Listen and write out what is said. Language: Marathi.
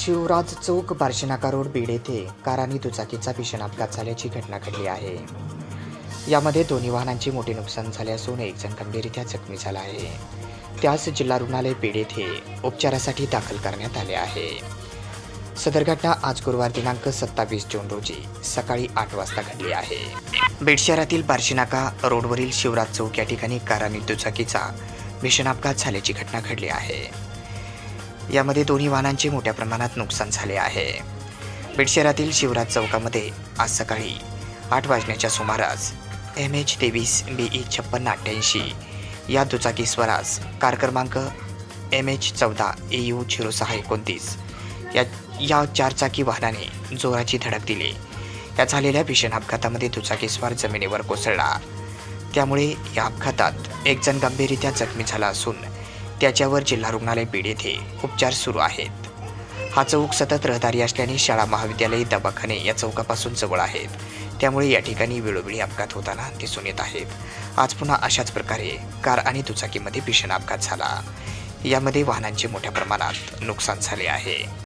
शिवराज चौक बार्शीनाका रोड बीड येथे कार आणि दुचाकीचा भीषण अपघात झाल्याची घटना घडली आहे. यामध्ये दोन्ही वाहनांचे मोठे नुकसान झाले असून एक जण गंभीररित्या जखमी झाला आहे. त्यास जिल्हा रुग्णालय बीड येथे उपचारासाठी दाखल करण्यात आले आहे. सदर घटना आज गुरुवार दिनांक सत्तावीस जून रोजी सकाळी आठ वाजता घडली आहे. बीड शहरातील बार्शीनाका रोडवरील शिवराज चौक या ठिकाणी कार आणि दुचाकीचा भीषण अपघात झाल्याची घटना घडली आहे. यामध्ये दोन्ही वाहनांचे मोठ्या प्रमाणात नुकसान झाले आहे. बीड शहरातील शिवराज चौकामध्ये आज सकाळी आठ वाजण्याच्या सुमारास एम एच तेवीस बी ई छप्पन्न अठ्ठ्याऐंशी या दुचाकी स्वराज कार क्रमांक एम एच चौदा ए यू झिरो सहा एकोणतीस या या चारचाकी वाहनाने जोराची धडक दिली. या झालेल्या भीषण अपघातामध्ये दुचाकीस्वार जमिनीवर कोसळला. त्यामुळे या अपघातात एक जण गंभीररित्या जखमी झाला असून त्याच्यावर जिल्हा रुग्णालय बीड येथे उपचार सुरू आहेत. हा चौक सतत रहदारी असल्याने शाळा महाविद्यालय दवाखाने या चौकापासून जवळ आहेत. त्यामुळे या ठिकाणी वेळोवेळी अपघात होताना दिसून येत आहेत. आज पुन्हा अशाच प्रकारे कार आणि दुचाकीमध्ये भीषण अपघात झाला. यामध्ये वाहनांचे मोठ्या प्रमाणात नुकसान झाले आहे.